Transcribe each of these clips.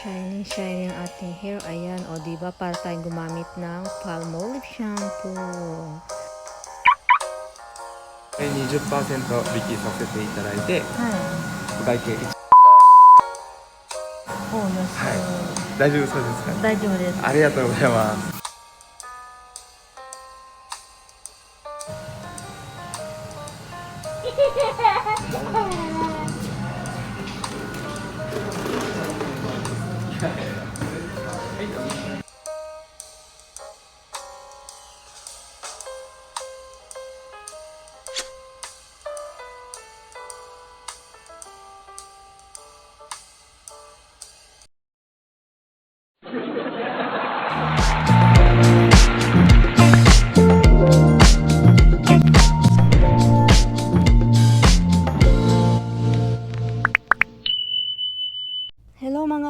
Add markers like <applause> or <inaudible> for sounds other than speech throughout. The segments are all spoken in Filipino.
Shiny, shiny ang ating hair. Ayan, o diba para tayong gumamit ng Palmolive shampoo. 20%引きさせていただいて.お会計 Oh, yes. はい大丈夫そうですか大丈夫です。ありがとうございます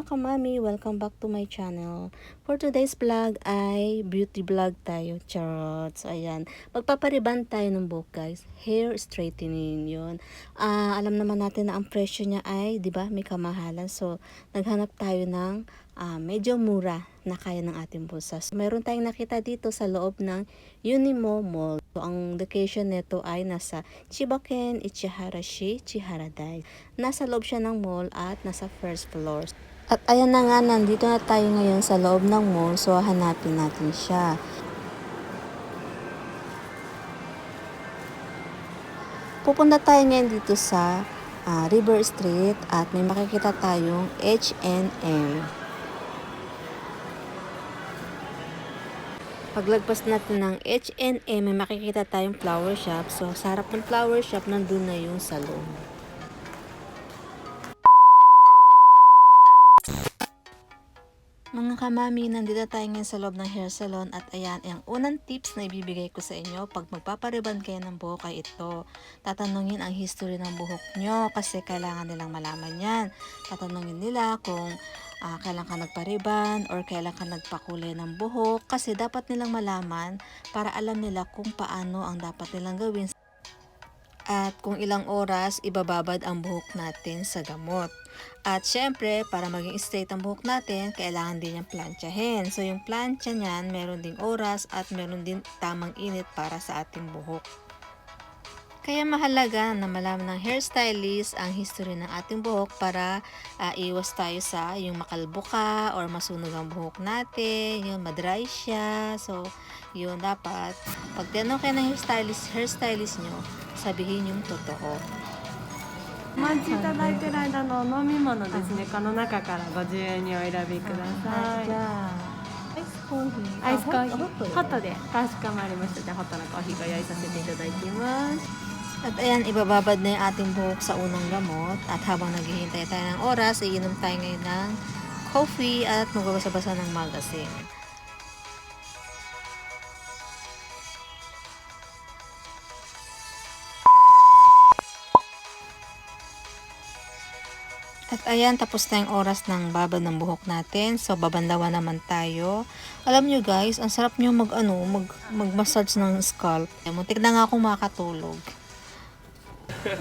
mga kamami! Welcome back to my channel. For today's vlog ay beauty vlog tayo. Charot! So ayan, magpapariban tayo ng buhok guys. Hair straightening yun. Ah, alam naman natin na ang presyo niya ay, di ba, may kamahalan. So, naghanap tayo ng ah, medyo mura na kaya ng ating bulsa. So, meron tayong nakita dito sa loob ng Unimo Mall. So, ang location nito ay nasa Chibaken, Ichiharashi, Chiharadai. Nasa loob siya ng mall at nasa first floor. At ayan na nga, nandito na tayo ngayon sa loob ng mall. So, hanapin natin siya. Pupunta tayo ngayon dito sa ah, River Street at may makikita tayong H&M. Paglagpas natin ng H&M, may makikita tayong flower shop. So, sa ng flower shop, nandun na yung salon. Mga kamami, nandito tayo ngayon sa loob ng hair salon at ayan, ang unang tips na ibibigay ko sa inyo pag magpapariban kayo ng buhok ay ito. Tatanungin ang history ng buhok nyo kasi kailangan nilang malaman yan. Tatanungin nila kung ah, kailan ka nagpariban or kailan ka nagpakulay ng buhok kasi dapat nilang malaman para alam nila kung paano ang dapat nilang gawin at kung ilang oras ibababad ang buhok natin sa gamot. At syempre, para maging straight ang buhok natin, kailangan din yung planchahin. So yung plancha niyan, meron ding oras at meron din tamang init para sa ating buhok. Kaya mahalaga na malaman ng hairstylist ang history ng ating buhok para ah, iwas tayo sa yung makalbo ka or masunog ang buhok natin, yung madry siya. So, yun dapat. Pag tinanong kayo ng hairstylist, hairstylist nyo, sabihin yung totoo. お待ちいただいてる間のお飲み物ですね、この中からご自由にお選びください。じゃあ、 アイスコーヒー。アイスコーヒー、ホットホットでかしこまりました。じゃあホットのコーヒーご用意させていただきます。 At ayan, ibababad na yung ating buhok sa unang gamot. At habang naghihintay tayo ng oras, iinom tayo ngayon ng coffee at magbabasa-basa ng magazine. At ayan, tapos na yung oras ng babad ng buhok natin. So, babanlawan naman tayo. Alam nyo guys, ang sarap nyo mag, ano, mag, mag-massage ng scalp. Muntik na nga akong makatulog. <laughs>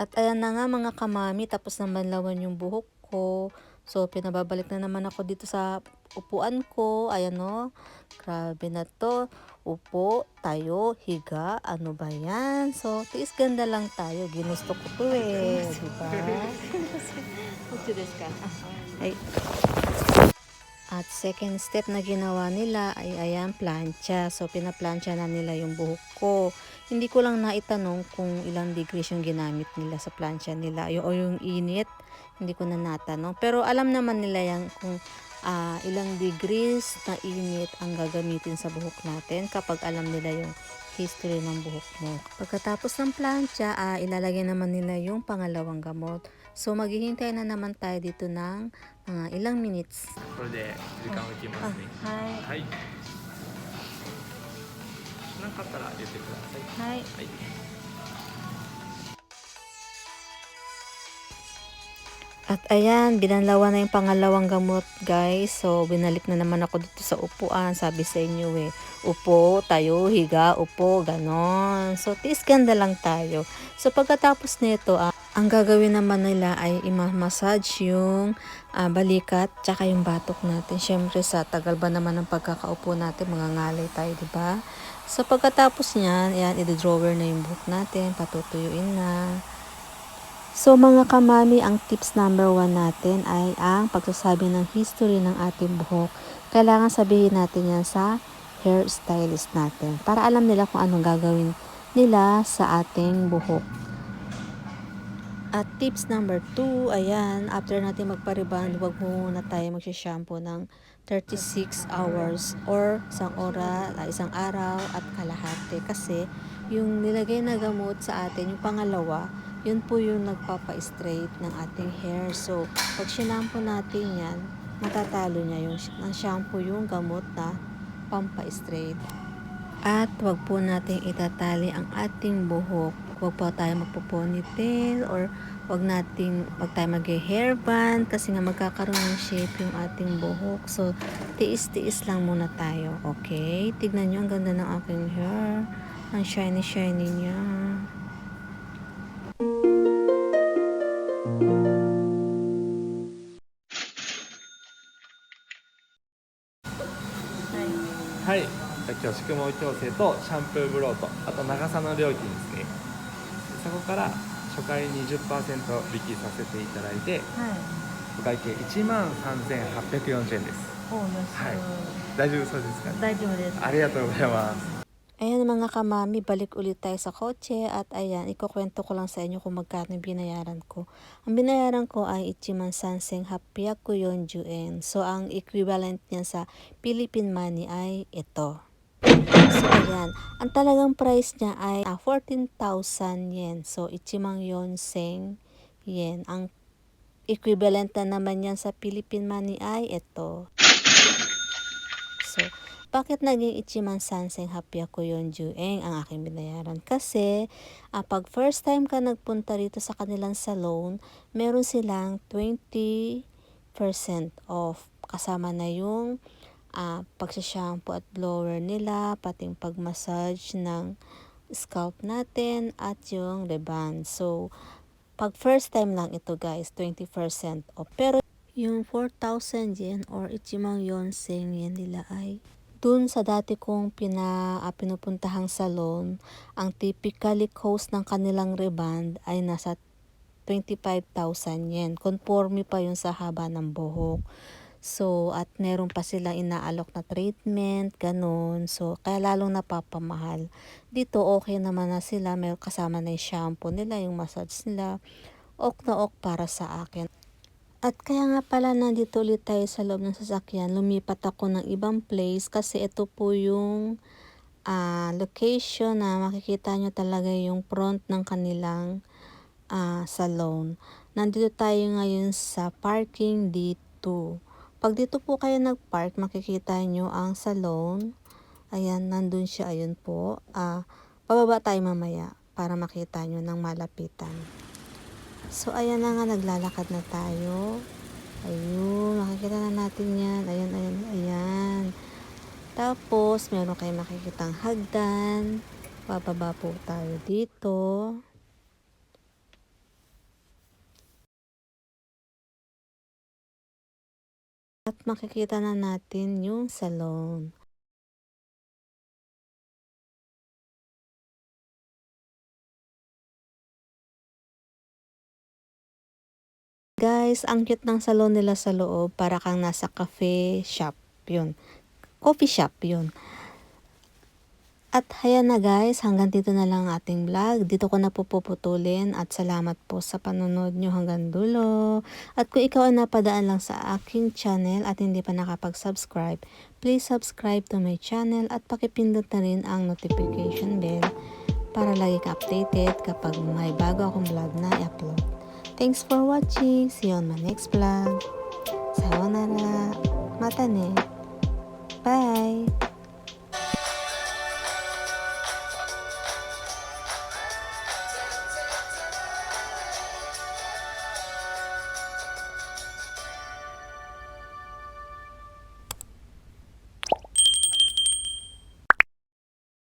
At ayan na nga mga kamami, tapos na banlawan yung buhok ko. So, pinababalik na naman ako dito sa upuan ko. Ayan o. Grabe na to. Upo, tayo, higa. Ano ba yan? So, tiis ganda lang tayo. Ginusto ko to eh. Diba? Ay. At second step na ginawa nila ay ayan, plancha. So, pinaplancha na nila yung buhok ko. Hindi ko lang naitanong kung ilang degrees yung ginamit nila sa plancha nila. Y- o yung init, hindi ko na natanong. Pero alam naman nila yan kung ah, ilang degrees na init ang gagamitin sa buhok natin kapag alam nila yung history ng buhok mo. Pagkatapos ng plancha, ah, ilalagay naman nila yung pangalawang gamot. So, maghihintay na naman tayo dito ng mga ilang minutes. これで時間を置きますねはい。はい何かあったら言ってくださいはい。はい At ayan, binanlawan na yung pangalawang gamot, guys. So, binalik na naman ako dito sa upuan. Sabi sa inyo eh, upo, tayo, higa, upo, ganon. So, tiis ganda lang tayo. So, pagkatapos nito, ah, Ang gagawin naman nila ay i-massage yung ah, balikat tsaka yung batok natin. Syempre sa tagal ba naman ng pagkakaupo natin, mga ngalay tayo, ba? So pagkatapos niyan, ayan, i-drawer na yung buhok natin, patutuyuin na. So mga kamami, ang tips number one natin ay ang pagsasabi ng history ng ating buhok. Kailangan sabihin natin yan sa hairstylist natin para alam nila kung anong gagawin nila sa ating buhok. At tips number 2, ayan, after natin magpariband, huwag muna tayo magsishampoo ng 36 hours or isang ora, ah, isang araw at kalahati. Kasi yung nilagay na gamot sa atin, yung pangalawa, yun po yung nagpapa-straight ng ating hair. So, pag sinampoo natin yan, matatalo niya yung ng shampoo yung gamot na pampa-straight. At wag po nating itatali ang ating buhok. Huwag po tayo magpo-ponytail or wag nating wag tayo mag-hairband kasi nga magkakaroon ng shape yung ating buhok. So, tiis-tiis lang muna tayo. Okay? Tignan nyo, ang ganda ng aking hair. Ang shiny-shiny niya. じゃあ今日宿毛矯正とシャンプーブローとあと長さの料金ですねそこから初回20%引きさせていただいてはいお会計1万3840円ですお安はい大丈夫そうですか大丈夫ですありがとうございます Ayan mga kamami, balik ulit tayo sa kotse at ayan, ikukwento ko lang sa inyo kung magkano yung binayaran ko. Ang binayaran ko ay Ichiman Sanseng Hapyaku Yonjuen. So, ang equivalent niya sa Philippine money ay ito. So, ayan. Ang talagang price niya ay ah, 14,000 yen. So, Ichimang Yonseng yen. Ang equivalent na naman yan sa Philippine money ay ito. So, bakit naging Ichiman Sanseng Hapyaku yon Jueng ang aking binayaran? Kasi, ah, pag first time ka nagpunta rito sa kanilang salon, meron silang 20% off. Kasama na yung ah, pagsashampoo at blower nila, pating pagmassage ng scalp natin at yung reband. So, pag first time lang ito guys, 20% off. Pero yung 4,000 yen or Ichimang Yonseng yen nila ay dun sa dati kong pina, ah, pinupuntahang salon, ang typically cost ng kanilang reband ay nasa 25,000 yen. Conforme pa yun sa haba ng buhok. So, at meron pa sila inaalok na treatment, ganun. So, kaya lalong napapamahal. Dito, okay naman na sila. May kasama na yung shampoo nila, yung massage nila. Ok na ok para sa akin. At kaya nga pala nandito ulit tayo sa loob ng sasakyan. Lumipat ako ng ibang place kasi ito po yung ah, location na makikita nyo talaga yung front ng kanilang ah, salon. Nandito tayo ngayon sa parking D2. Pag dito po kayo nagpark, makikita nyo ang salon. Ayan, nandun siya. Ayun po. Ah, pababa tayo mamaya para makita nyo ng malapitan. So, ayan na nga, naglalakad na tayo. Ayun, makikita na natin yan. Ayan, ayan, ayan. Tapos, meron kayo makikitang hagdan. Bababa po tayo dito. At makikita na natin yung salon. Guys, ang cute ng salon nila sa loob. Para kang nasa cafe shop. Yun. Coffee shop. Yun. At hayan na guys, hanggang dito na lang ang ating vlog. Dito ko na po puputulin at salamat po sa panonood nyo hanggang dulo. At kung ikaw ay napadaan lang sa aking channel at hindi pa nakapag-subscribe, please subscribe to my channel at pakipindot na rin ang notification bell para lagi ka updated kapag may bago akong vlog na i-upload. Thanks for watching. See you on my next vlog. Sayonara. Mata ne.